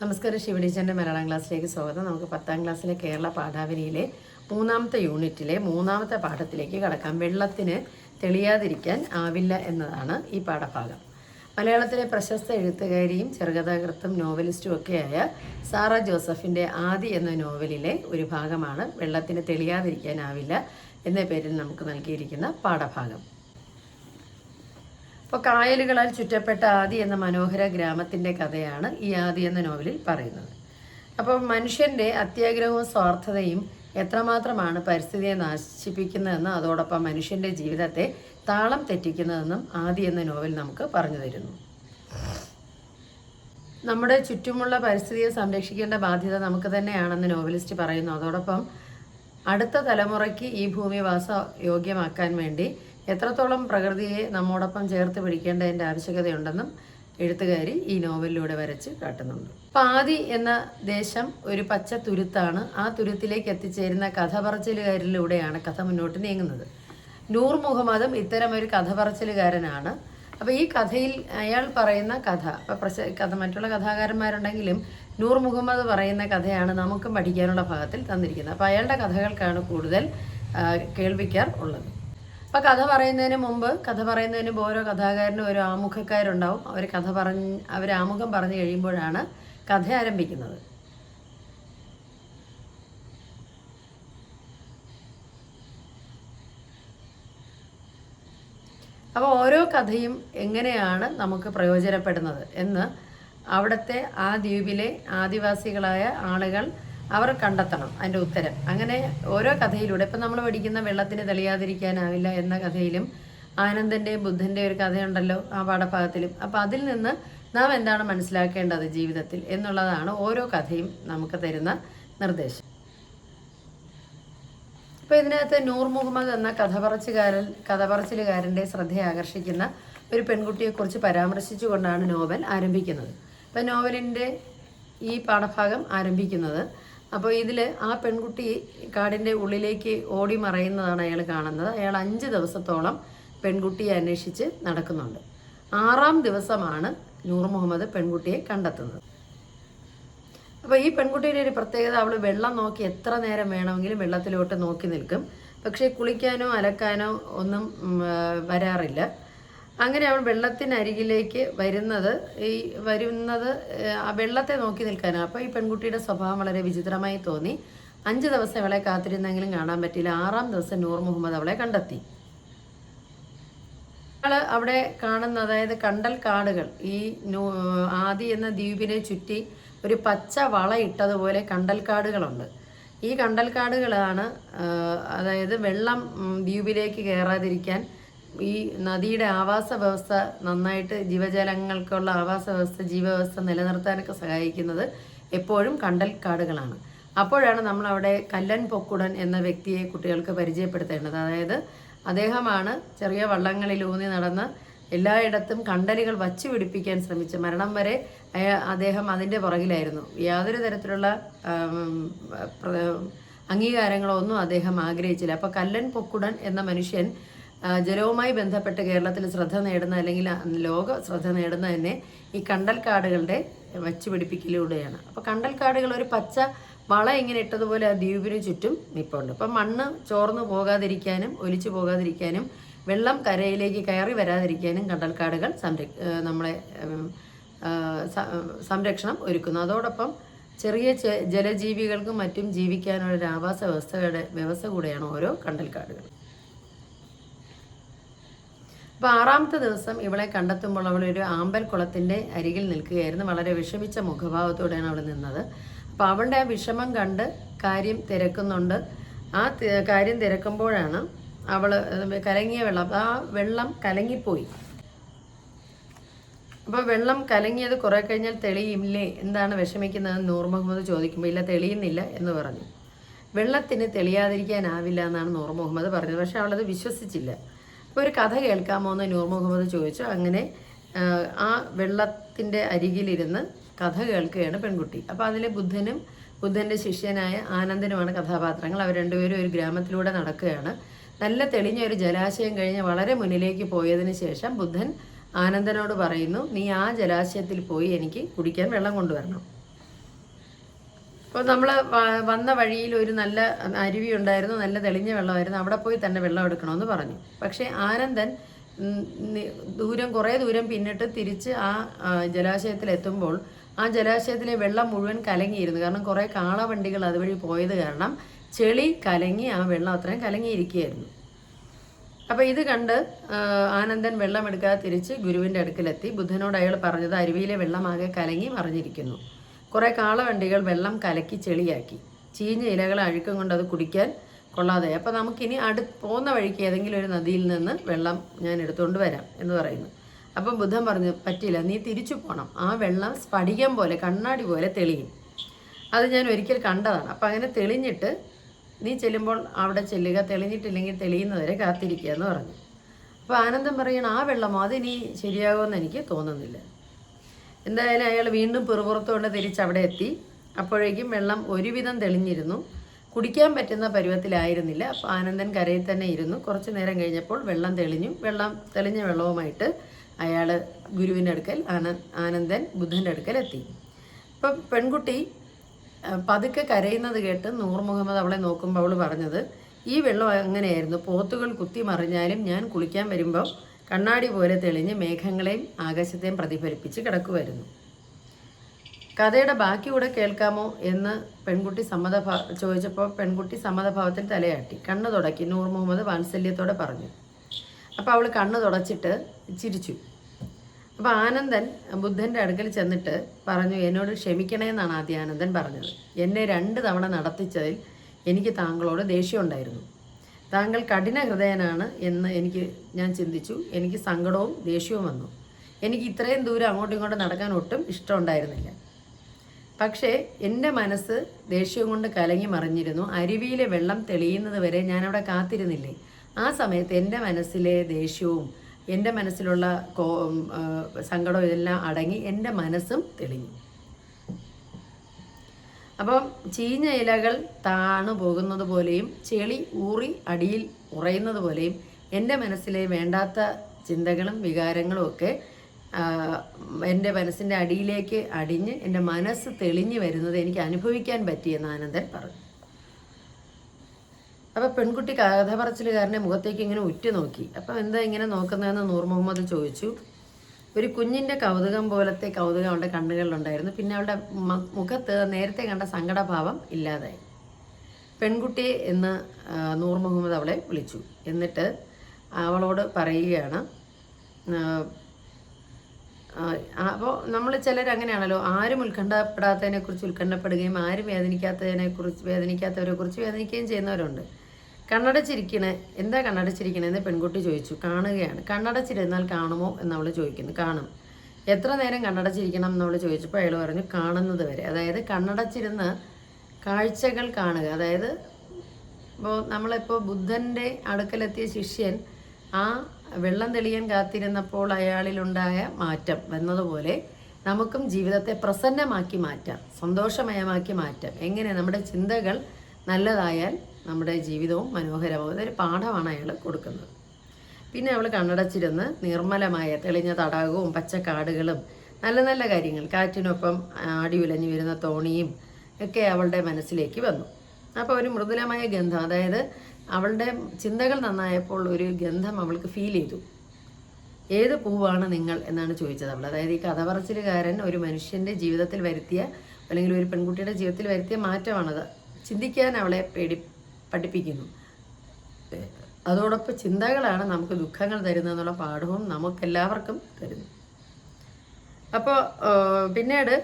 നമസ്കാരം ശിവടീച്ചന്റെ മലയാളം ക്ലാസ്സിലേക്ക് സ്വാഗതം. നമുക്ക് പത്താം ക്ലാസ്സിലെ കേരള പാഠാവലിയിലെ മൂന്നാമത്തെ യൂണിറ്റിലെ മൂന്നാമത്തെ പാഠത്തിലേക്ക് കടക്കാം. വെള്ളത്തിന് തെളിയാതിരിക്കാൻ ആവില്ല എന്നതാണ് ഈ പാഠഭാഗം. മലയാളത്തിലെ പ്രശസ്ത എഴുത്തുകാരിയും ചെറുകഥാകൃത്തും നോവലിസ്റ്റും ഒക്കെയായ സാറ ജോസഫിന്റെ ആദി എന്ന നോവലിലെ ഒരു ഭാഗമാണ് വെള്ളത്തിന് തെളിയാതിരിക്കാനാവില്ല എന്ന പേരിൽ നമുക്ക് നൽകിയിരിക്കുന്ന പാഠഭാഗം. അപ്പോൾ കായലുകളാൽ ചുറ്റപ്പെട്ട ആദി എന്ന മനോഹര ഗ്രാമത്തിന്റെ കഥയാണ് ഈ ആദി എന്ന നോവലിൽ പറയുന്നത്. അപ്പോൾ മനുഷ്യന്റെ അത്യാഗ്രഹവും സ്വാർത്ഥതയും എത്രമാത്രമാണ് പരിസ്ഥിതിയെ നശിപ്പിക്കുന്നതെന്ന് അതോടൊപ്പം മനുഷ്യന്റെ ജീവിതത്തെ താളം തെറ്റിക്കുന്നതെന്നും ആദി എന്ന നോവൽ നമുക്ക് പറഞ്ഞു തരുന്നു. നമ്മുടെ ചുറ്റുമുള്ള പരിസ്ഥിതിയെ സംരക്ഷിക്കേണ്ട ബാധ്യത നമുക്ക് തന്നെയാണെന്ന് നോവലിസ്റ്റ് പറയുന്നു. അതോടൊപ്പം അടുത്ത തലമുറയ്ക്ക് ഈ ഭൂമി വാസ യോഗ്യമാക്കാൻ വേണ്ടി എത്രത്തോളം പ്രകൃതിയെ നമ്മോടൊപ്പം ചേർത്ത് പിടിക്കേണ്ടതിന്റെ ആവശ്യകതയുണ്ടെന്നും എഴുത്തുകാരി ഈ നോവലിലൂടെ വരച്ച് കാട്ടുന്നുണ്ട്. പാതി എന്ന ദേശം ഒരു പച്ച തുരുത്താണ്. ആ തുരുത്തിലേക്ക് എത്തിച്ചേരുന്ന കഥ പറച്ചിലുകാരിലൂടെയാണ് കഥ മുന്നോട്ട് നീങ്ങുന്നത്. നൂർ മുഹമ്മദും ഇത്തരം ഒരു കഥ പറച്ചിലുകാരനാണ് അപ്പോൾ ഈ കഥയിൽ അയാൾ പറയുന്ന കഥ അപ്പോൾ പ്രശ കഥ മറ്റുള്ള കഥാകാരന്മാരുണ്ടെങ്കിലും നൂർ മുഹമ്മദ് പറയുന്ന കഥയാണ് നമുക്കും പഠിക്കാനുള്ള ഭാഗത്തിൽ തന്നിരിക്കുന്നത്. അപ്പോൾ അയാളുടെ കഥകൾക്കാണ് കൂടുതൽ കേൾവിക്കാർ ഉള്ളത്. അപ്പോൾ കഥ പറയുന്നതിന് മുമ്പ് കഥ പറയുന്നതിന് മുമ്പ് ഓരോ കഥാകാരനും ഓരോ ആമുഖക്കാരുണ്ടാവും. അവർ കഥ പറഞ്ഞ് അവർ ആമുഖം പറഞ്ഞു കഴിയുമ്പോഴാണ് കഥ ആരംഭിക്കുന്നത്. അപ്പോൾ ഓരോ കഥയും എങ്ങനെയാണ് നമുക്ക് പ്രയോജനപ്പെടുന്നത് എന്ന് അവിടുത്തെ ആ ദ്വീപിലെ ആദിവാസികളായ ആളുകൾ അവർ കണ്ടെത്തണം അതിന്റെ ഉത്തരം. അങ്ങനെ ഓരോ കഥയിലൂടെ ഇപ്പം നമ്മൾ പഠിക്കുന്ന വെള്ളത്തിന് തെളിയാതിരിക്കാനാവില്ല എന്ന കഥയിലും ആനന്ദന്റെയും ബുദ്ധന്റെയും ഒരു കഥയുണ്ടല്ലോ ആ പാഠഭാഗത്തിലും. അപ്പോൾ അതിൽ നിന്ന് നാം എന്താണ് മനസ്സിലാക്കേണ്ടത് ജീവിതത്തിൽ എന്നുള്ളതാണ് ഓരോ കഥയും നമുക്ക് തരുന്ന നിർദ്ദേശം. ഇപ്പോൾ ഇതിനകത്ത് നൂർ മുഹമ്മദ് എന്ന കഥ പറച്ചുകാരൻ കഥ പറച്ചിലുകാരന്റെ ശ്രദ്ധയെ ആകർഷിക്കുന്ന ഒരു പെൺകുട്ടിയെക്കുറിച്ച് പരാമർശിച്ചുകൊണ്ടാണ് നോവൽ ആരംഭിക്കുന്നത്. അപ്പോൾ നോവലിന്റെ ഈ പാഠഭാഗം ആരംഭിക്കുന്നത് അപ്പോൾ ഇതിൽ ആ പെൺകുട്ടി കാടിന്റെ ഉള്ളിലേക്ക് ഓടി മറയുന്നതാണ് അയാൾ കാണുന്നത്. അയാൾ അഞ്ച് ദിവസത്തോളം പെൺകുട്ടിയെ അന്വേഷിച്ച് നടക്കുന്നുണ്ട്. ആറാം ദിവസമാണ് നൂർ മുഹമ്മദ് പെൺകുട്ടിയെ കണ്ടെത്തുന്നത്. അപ്പോൾ ഈ പെൺകുട്ടിയുടെ ഒരു പ്രത്യേകത അവൾ വെള്ളം നോക്കി എത്ര നേരം വേണമെങ്കിലും വെള്ളത്തിലോട്ട് നോക്കി നിൽക്കും. പക്ഷേ കുളിക്കാനോ അലക്കാനോ ഒന്നും വരാറില്ല. അങ്ങനെ അവൾ വെള്ളത്തിനരികിലേക്ക് വരുന്നത്. ഈ വരുന്നത് ആ വെള്ളത്തെ നോക്കി നിൽക്കാനാണ്. അപ്പോൾ ഈ പെൺകുട്ടിയുടെ സ്വഭാവം വളരെ വിചിത്രമായി തോന്നി. അഞ്ച് ദിവസം അവളെ കാത്തിരുന്നെങ്കിലും കാണാൻ പറ്റിയില്ല. ആറാം ദിവസം നൂർ മുഹമ്മദ് അവളെ കണ്ടെത്തി. ഞങ്ങൾ അവിടെ കാണുന്ന അതായത് കണ്ടൽ കാടുകൾ ഈ ആദി എന്ന ദ്വീപിനെ ചുറ്റി ഒരു പച്ച വള ഇട്ടതുപോലെ കണ്ടൽ കാടുകളുണ്ട്. ഈ കണ്ടൽ കാടുകളാണ് അതായത് വെള്ളം ദ്വീപിലേക്ക് കയറാതിരിക്കാൻ ഈ നദിയുടെ ആവാസ വ്യവസ്ഥ നന്നായിട്ട് ജീവജാലങ്ങൾക്കുള്ള ആവാസ വ്യവസ്ഥ ജീവവ്യവസ്ഥ നിലനിർത്താനൊക്കെ സഹായിക്കുന്നത് എപ്പോഴും കണ്ടൽ കാടുകളാണ് അപ്പോഴാണ് നമ്മൾ അവിടെ കല്ലൻ പൊക്കുടൻ എന്ന വ്യക്തിയെ കുട്ടികൾക്ക് പരിചയപ്പെടുത്തേണ്ടത്. അതായത് അദ്ദേഹമാണ് ചെറിയ വള്ളങ്ങളിൽ ഊന്നി നടന്ന് എല്ലായിടത്തും കണ്ടലുകൾ വച്ചു പിടിപ്പിക്കാൻ ശ്രമിച്ച മരണം വരെ അദ്ദേഹം അതിന്റെ പുറകിലായിരുന്നു. യാതൊരു തരത്തിലുള്ള അംഗീകാരങ്ങളോ ഒന്നും അദ്ദേഹം ആഗ്രഹിച്ചില്ല. അപ്പോൾ കല്ലൻ പൊക്കുടൻ എന്ന മനുഷ്യൻ ജലവുമായി ബന്ധപ്പെട്ട് കേരളത്തിൽ ശ്രദ്ധ നേടുന്ന അല്ലെങ്കിൽ ലോക ശ്രദ്ധ നേടുന്ന തന്നെ ഈ കണ്ടൽക്കാടുകളുടെ വച്ചുപിടിപ്പിക്കലൂടെയാണ് അപ്പോൾ കണ്ടൽക്കാടുകൾ ഒരു പച്ച വള ഇങ്ങനെ ഇട്ടതുപോലെ ആ ദ്വീപിന് ചുറ്റും നിൽപ്പുണ്ട് അപ്പം മണ്ണ് ചോർന്നു പോകാതിരിക്കാനും ഒലിച്ചു പോകാതിരിക്കാനും വെള്ളം കരയിലേക്ക് കയറി വരാതിരിക്കാനും കണ്ടൽക്കാടുകൾ സംര നമ്മളെ സംരക്ഷണം ഒരുക്കുന്നു. അതോടൊപ്പം ചെറിയ ജലജീവികൾക്കും മറ്റും ജീവിക്കാനുള്ള ഒരു ആവാസ വ്യവസ്ഥയുടെ വ്യവസ്ഥ കൂടെയാണ് ഓരോ കണ്ടൽക്കാടുകൾ അപ്പോൾ ആറാമത്തെ ദിവസം ഇവളെ കണ്ടെത്തുമ്പോൾ അവൾ ഒരു ആമ്പൽ കുളത്തിന്റെ അരികിൽ നിൽക്കുകയായിരുന്നു. വളരെ വിഷമിച്ച മുഖഭാവത്തോടെയാണ് അവൾ നിന്നത്. അപ്പോൾ അവളുടെ ആ വിഷമം കണ്ട് കാര്യം തിരക്കുന്നുണ്ട്. ആ കാര്യം തിരക്കുമ്പോഴാണ് അവൾ കലങ്ങിയ വെള്ളം ആ വെള്ളം കലങ്ങിപ്പോയി. അപ്പോൾ വെള്ളം കലങ്ങിയത് കുറേ കഴിഞ്ഞാൽ തെളിയില്ലേ? എന്താണ് വിഷമിക്കുന്നതെന്ന് നൂർ മുഹമ്മദ് ചോദിക്കുമ്പോൾ ഇല്ല തെളിയുന്നില്ല എന്ന് പറഞ്ഞു. വെള്ളത്തിന് തെളിയാതിരിക്കാനാവില്ല എന്നാണ് നൂർ മുഹമ്മദ് പറഞ്ഞത്. പക്ഷെ അവളത് വിശ്വസിച്ചില്ല. അപ്പോൾ ഒരു കഥ കേൾക്കാമോ എന്ന് നൂർ മുഹമ്മദ് ചോദിച്ചു. അങ്ങനെ ആ, വെള്ളത്തിന്റെ അരികിലിരുന്ന് കഥ കേൾക്കുകയാണ് പെൺകുട്ടി. അപ്പോൾ അതിലെ ബുദ്ധനും ബുദ്ധന്റെ ശിഷ്യനായ ആനന്ദനുമാണ് കഥാപാത്രങ്ങൾ. അവർ രണ്ടുപേരും ഒരു ഗ്രാമത്തിലൂടെ നടക്കുകയാണ്. നല്ല തെളിഞ്ഞ ഒരു ജലാശയം കഴിഞ്ഞ് വളരെ മുന്നിലേക്ക് പോയതിന് ശേഷം ബുദ്ധൻ ആനന്ദനോട് പറയുന്നു നീ ആ ജലാശയത്തിൽ പോയി എനിക്ക് കുടിക്കാൻ വെള്ളം കൊണ്ടുവരണം. അപ്പോൾ നമ്മൾ വന്ന വഴിയിൽ ഒരു നല്ല അരുവി ഉണ്ടായിരുന്നു നല്ല തെളിഞ്ഞ വെള്ളമായിരുന്നു അവിടെ പോയി തന്നെ വെള്ളം എടുക്കണമെന്ന് പറഞ്ഞു. പക്ഷേ ആനന്ദൻ ദൂരം കുറേ ദൂരം പിന്നിട്ട് തിരിച്ച് ആ ജലാശയത്തിലെത്തുമ്പോൾ ആ ജലാശയത്തിലെ വെള്ളം മുഴുവൻ കലങ്ങിയിരുന്നു. കാരണം കുറേ കാളവണ്ടികൾ അതുവഴി പോയത് കാരണം ചെളി കലങ്ങി ആ വെള്ളം അത്രയും കലങ്ങിയിരിക്കുകയായിരുന്നു. അപ്പോൾ ഇത് കണ്ട് ആനന്ദൻ വെള്ളം എടുക്കാതെ തിരിച്ച് ഗുരുവിന്റെ അടുക്കലെത്തി. ബുദ്ധനോട് അയാൾ പറഞ്ഞത് അരുവിയിലെ വെള്ളമാകെ കലങ്ങി മറിഞ്ഞിരിക്കുന്നു. കുറേ കാളവണ്ടികൾ വെള്ളം കലക്കി ചെളിയാക്കി. ചീഞ്ഞ ഇലകൾ അഴുക്കം കൊണ്ട് അത് കുടിക്കാൻ കൊള്ളാതെ അപ്പോൾ നമുക്കിനി അടു പോകുന്ന വഴിക്ക് ഏതെങ്കിലും ഒരു നദിയിൽ നിന്ന് വെള്ളം ഞാൻ എടുത്തുകൊണ്ട് വരാം എന്ന് പറയുന്നു. അപ്പം ബുദ്ധൻ പറഞ്ഞു പറ്റില്ല നീ തിരിച്ചു പോകണം ആ വെള്ളം സ്ഫടികം പോലെ കണ്ണാടി പോലെ തെളിയും. അത് ഞാൻ ഒരിക്കൽ കണ്ടതാണ്. അപ്പം അങ്ങനെ തെളിഞ്ഞിട്ട് നീ ചെല്ലുമ്പോൾ അവിടെ ചെല്ലുക. തെളിഞ്ഞിട്ടില്ലെങ്കിൽ തെളിയുന്നവരെ കാത്തിരിക്കുക എന്ന് പറഞ്ഞു. അപ്പോൾ ആനന്ദം പറയണം ആ വെള്ളം അതിനി ശരിയാകുമെന്ന് എനിക്ക് തോന്നുന്നില്ല. എന്തായാലും അയാൾ വീണ്ടും പിറുപുറത്തുകൊണ്ട് തിരിച്ച് അവിടെ എത്തി. അപ്പോഴേക്കും വെള്ളം ഒരുവിധം തെളിഞ്ഞിരുന്നു. കുടിക്കാൻ പറ്റുന്ന പരുവത്തിലായിരുന്നില്ല. അപ്പോൾ ആനന്ദൻ കരയിൽ തന്നെ ഇരുന്നു. കുറച്ച് നേരം കഴിഞ്ഞപ്പോൾ വെള്ളം തെളിഞ്ഞു. വെള്ളം തെളിഞ്ഞ വെള്ളവുമായിട്ട് അയാൾ ഗുരുവിന്റെ അടുക്കൽ ആന ആനന്ദൻ ബുദ്ധന്റെ അടുക്കൽ എത്തി. അപ്പം പെൺകുട്ടി പതുക്കെ കരയുന്നത് കേട്ട് നൂർ മുഹമ്മദ് അവളെ നോക്കുമ്പോൾ അവൾ പറഞ്ഞത് ഈ വെള്ളം അങ്ങനെയായിരുന്നു പോത്തുകൾ കുത്തി മറിഞ്ഞാലും ഞാൻ കുളിക്കാൻ വരുമ്പോൾ കണ്ണാടി പോലെ തെളിഞ്ഞ് മേഘങ്ങളെയും ആകാശത്തെയും പ്രതിഫലിപ്പിച്ച് കിടക്കുമായിരുന്നു കഥയുടെ ബാക്കി കൂടെ കേൾക്കാമോ എന്ന് പെൺകുട്ടി സമ്മതഭാ ചോദിച്ചപ്പോൾ പെൺകുട്ടി സമ്മതഭാവത്തിൽ തലയാട്ടി. കണ്ണ് തുടക്കി നൂർ മുഹമ്മദ് വാത്സല്യത്തോടെ പറഞ്ഞു. അപ്പോൾ അവൾ കണ്ണ് തുടച്ചിട്ട് ചിരിച്ചു. അപ്പോൾ ആനന്ദൻ ബുദ്ധന്റെ അടുക്കൽ ചെന്നിട്ട് പറഞ്ഞു എന്നോട് ക്ഷമിക്കണേ എന്നാണ് ആദ്യം ആനന്ദൻ പറഞ്ഞത്. എന്നെ രണ്ട് തവണ നടത്തിച്ചതിൽ എനിക്ക് താങ്കളോട് ദേഷ്യമുണ്ടായിരുന്നു താങ്കൾ കഠിന ഹൃദയനാണ് എന്ന് എനിക്ക് ഞാൻ ചിന്തിച്ചു. എനിക്ക് സങ്കടവും ദേഷ്യവും വന്നു. എനിക്ക് ഇത്രയും ദൂരം അങ്ങോട്ടും ഇങ്ങോട്ടും നടക്കാൻ ഒട്ടും ഇഷ്ടമുണ്ടായിരുന്നില്ല. പക്ഷേ എന്റെ മനസ്സ് ദേഷ്യം കൊണ്ട് കലങ്ങി മറിഞ്ഞിരുന്നു. അരുവിയിലെ വെള്ളം തെളിയുന്നത് വരെ ഞാനവിടെ കാത്തിരുന്നില്ലേ? ആ സമയത്ത് എന്റെ മനസ്സിലെ ദേഷ്യവും എന്റെ മനസ്സിലുള്ള സങ്കടവും ഇതെല്ലാം അടങ്ങി എന്റെ മനസ്സും തെളിഞ്ഞു. അപ്പം ചീഞ്ഞ ഇലകൾ താണു പോകുന്നത് പോലെയും ചെളി ഊറി അടിയിൽ ഉറയുന്നത് പോലെയും എന്റെ മനസ്സിലെ വേണ്ടാത്ത ചിന്തകളും വികാരങ്ങളും ഒക്കെ എന്റെ മനസ്സിന്റെ അടിയിലേക്ക് അടിഞ്ഞ് എന്റെ മനസ്സ് തെളിഞ്ഞു വരുന്നത് എനിക്ക് അനുഭവിക്കാൻ പറ്റിയെന്ന് ആനന്ദൻ പറഞ്ഞു. അപ്പോൾ പെൺകുട്ടി കഥ പറച്ചിലുകാരന്റെ മുഖത്തേക്ക് ഇങ്ങനെ ഉറ്റുനോക്കി. അപ്പം എന്താ ഇങ്ങനെ നോക്കുന്നതെന്ന് നൂർ മുഹമ്മദ് ചോദിച്ചു. ഒരു കുഞ്ഞിന്റെ കൗതുകം പോലത്തെ കൗതുകം അവളുടെ കണ്ണുകളിലുണ്ടായിരുന്നു. പിന്നെ അവളുടെ മുഖത്ത് നേരത്തെ കണ്ട സങ്കടഭാവം ഇല്ലാതായി. പെൺകുട്ടി എന്ന് നൂർ മുഹമ്മദ് അവളെ വിളിച്ചു. എന്നിട്ട് അവളോട് പറയുകയാണ് അപ്പോൾ നമ്മൾ ചിലർ അങ്ങനെയാണല്ലോ ആരും ഉത്കണ്ഠപ്പെടാത്തതിനെക്കുറിച്ച് ഉത്കണ്ഠപ്പെടുകയും ആരും വേദനിക്കാത്തതിനെക്കുറിച്ച് വേദനിക്കാത്തവരെക്കുറിച്ച് വേദനിക്കാത്തവരെ കുറിച്ച് വേദനിക്കുകയും ചെയ്യുന്നവരുണ്ട്. കണ്ണടച്ചിരിക്കണേ. എന്താ കണ്ണടച്ചിരിക്കണേ എന്ന് പെൺകുട്ടി ചോദിച്ചു. കാണുകയാണ്. കണ്ണടച്ചിരുന്നാൽ കാണുമോ എന്ന് അവൾ ചോദിക്കുന്നു. കാണും. എത്ര നേരം കണ്ണടച്ചിരിക്കണം എന്നവൾ ചോദിച്ചപ്പോൾ അയാൾ പറഞ്ഞു കാണുന്നത് വരെ. അതായത് കണ്ണടച്ചിരുന്ന് കാഴ്ചകൾ കാണുക. അതായത് ഇപ്പോൾ നമ്മളിപ്പോൾ ബുദ്ധന്റെ അടുക്കലെത്തിയ ശിഷ്യൻ ആ വെള്ളം തെളിയാൻ കാത്തിരുന്നപ്പോൾ അയാളിലുണ്ടായ മാറ്റം വന്നതുപോലെ നമുക്കും ജീവിതത്തെ പ്രസന്നമാക്കി മാറ്റാം. സന്തോഷമയമാക്കി മാറ്റാം. എങ്ങനെ? നമ്മുടെ ചിന്തകൾ നല്ലതായാൽ നമ്മുടെ ജീവിതവും മനോഹരമാവും അതൊരു പാഠമാണ് അയാൾ കൊടുക്കുന്നത്. പിന്നെ അവൾ കണ്ണടച്ചിരുന്ന് നിർമ്മലമായ തെളിഞ്ഞ തടാകവും പച്ചക്കാടുകളും നല്ല നല്ല കാര്യങ്ങൾ കാറ്റിനൊപ്പം ആടി ഉലഞ്ഞു വരുന്ന തോണിയും ഒക്കെ അവളുടെ മനസ്സിലേക്ക് വന്നു. അപ്പോൾ ഒരു മൃദുലമായ ഗന്ധം അതായത് അവളുടെ ചിന്തകൾ നന്നായപ്പോൾ ഒരു ഗന്ധം അവൾക്ക് ഫീൽ ചെയ്തു. ഏത് പൂവാണ് നിങ്ങൾ എന്നാണ് ചോദിച്ചത് അവൾ അതായത് ഈ കഥ പറച്ചിലുകാരൻ ഒരു മനുഷ്യന്റെ ജീവിതത്തിൽ വരുത്തിയ അല്ലെങ്കിൽ ഒരു പെൺകുട്ടിയുടെ ജീവിതത്തിൽ വരുത്തിയ മാറ്റമാണത്. ചിന്തിക്കാൻ അവളെ പേടി പഠിപ്പിക്കുന്നു. അതോടൊപ്പം ചിന്തകളാണ് നമുക്ക് ദുഃഖങ്ങൾ തരുന്നതെന്നുള്ള പാഠവും നമുക്കെല്ലാവർക്കും തരുന്നു. അപ്പോൾ പിന്നീട്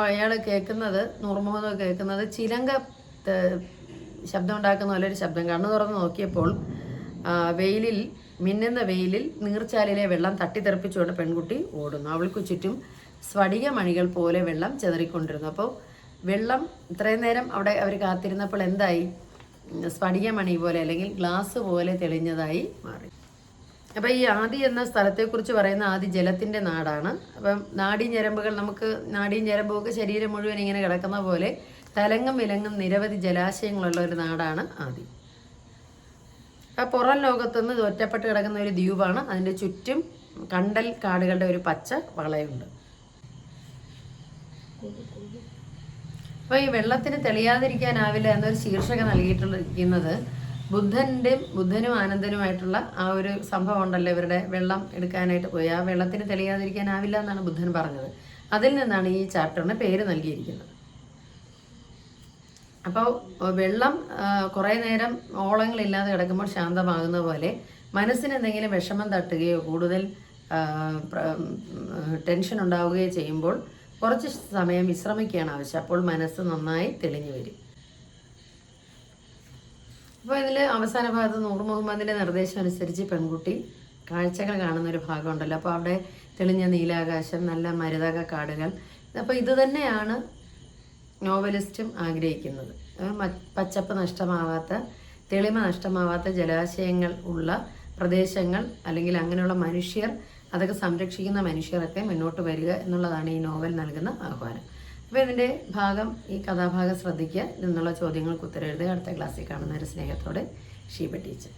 അയാൾ കേൾക്കുന്നത് നൂർമുഹമ്മദ് കേൾക്കുന്നത് ചിലങ്ക ശബ്ദം ഉണ്ടാക്കുന്ന പോലെ ഒരു ശബ്ദം. കണ്ണു തുറന്ന് നോക്കിയപ്പോൾ വെയിലിൽ മിന്നുന്ന വെയിലിൽ നീർച്ചാലിലെ വെള്ളം തട്ടിത്തെറിപ്പിച്ചുകൊണ്ട് പെൺകുട്ടി ഓടുന്നു. അവൾക്ക് ചുറ്റും സ്ഫടിക മണികൾ പോലെ വെള്ളം ചെതറിക്കൊണ്ടിരുന്നു. അപ്പോൾ വെള്ളം ഇത്രയും നേരം അവിടെ അവർ കാത്തിരുന്നപ്പോൾ എന്തായി? സ്ഫടികമണി സ്ഫടിക മണി പോലെ അല്ലെങ്കിൽ ഗ്ലാസ് പോലെ തെളിഞ്ഞതായി മാറി. അപ്പോൾ ഈ ആദി എന്ന സ്ഥലത്തെക്കുറിച്ച് പറയുന്ന ആദി ജലത്തിന്റെ നാടാണ്. അപ്പം നാടി ഞരമ്പുകൾ നമുക്ക് നാടി ഞരമ്പുകൾക്ക് ശരീരം മുഴുവൻ ഇങ്ങനെ കിടക്കുന്ന പോലെ തലങ്ങും വിലങ്ങും നിരവധി ജലാശയങ്ങളുള്ള ഒരു നാടാണ് ആദി. ആ പുറം ലോകത്തുനിന്ന് ഒറ്റപ്പെട്ട് കിടക്കുന്ന ഒരു ദ്വീപാണ്. അതിന്റെ ചുറ്റും കണ്ടൽ കാടുകളുടെ ഒരു പച്ച വളയുണ്ട്. അപ്പോൾ ഈ വെള്ളത്തിന് തെളിയാതിരിക്കാനാവില്ല എന്നൊരു ശീർഷക നൽകിയിട്ടുള്ളത് ബുദ്ധന്റെ ബുദ്ധനും ആനന്ദനുമായിട്ടുള്ള ആ ഒരു സംഭവം ഉണ്ടല്ലോ ഇവരുടെ വെള്ളം എടുക്കാനായിട്ട് പോയി. ആ വെള്ളത്തിന് തെളിയാതിരിക്കാനാവില്ല എന്നാണ് ബുദ്ധൻ പറഞ്ഞത്. അതിൽ നിന്നാണ് ഈ ചാപ്റ്ററിന് പേര് നൽകിയിരിക്കുന്നത്. അപ്പോൾ വെള്ളം കുറേ നേരം ഓളങ്ങളില്ലാതെ കിടക്കുമ്പോൾ ശാന്തമാകുന്ന പോലെ മനസ്സിന് എന്തെങ്കിലും വിഷമം തട്ടുകയോ കൂടുതൽ ടെൻഷൻ ഉണ്ടാവുകയോ ചെയ്യുമ്പോൾ കുറച്ച് സമയം വിശ്രമിക്കുകയാണ് ആവശ്യം. അപ്പോൾ മനസ്സ് നന്നായി തെളിഞ്ഞു വരും. അപ്പോൾ ഇതിൽ അവസാന ഭാഗത്ത് നൂർ മുഹമ്മദിന്റെ നിർദ്ദേശം അനുസരിച്ച് പെൺകുട്ടി കാഴ്ചകൾ കാണുന്ന ഒരു ഭാഗമുണ്ടല്ലോ. അപ്പോൾ അവിടെ തെളിഞ്ഞ നീലാകാശം നല്ല മരുതക കാടുകൾ. അപ്പോൾ ഇത് തന്നെയാണ് നോവലിസ്റ്റും ആഗ്രഹിക്കുന്നത്. പച്ചപ്പ് നഷ്ടമാവാത്ത തെളിമ നഷ്ടമാവാത്ത ജലാശയങ്ങൾ ഉള്ള പ്രദേശങ്ങൾ അല്ലെങ്കിൽ അങ്ങനെയുള്ള മനുഷ്യർ അതൊക്കെ സംരക്ഷിക്കുന്ന മനുഷ്യരൊക്കെ മുന്നോട്ട് വരിക എന്നുള്ളതാണ് ഈ നോവൽ നൽകുന്ന ആഹ്വാനം. അപ്പോൾ ഇതിന്റെ ഭാഗം ഈ കഥാഭാഗം ശ്രദ്ധിക്കുക എന്നുള്ള ചോദ്യങ്ങൾക്ക് ഉത്തരം എഴുതുക. അടുത്ത ക്ലാസ്സിൽ കാണുന്ന ഒരു സ്നേഹത്തോടെ ഷീബ ടീച്ചർ.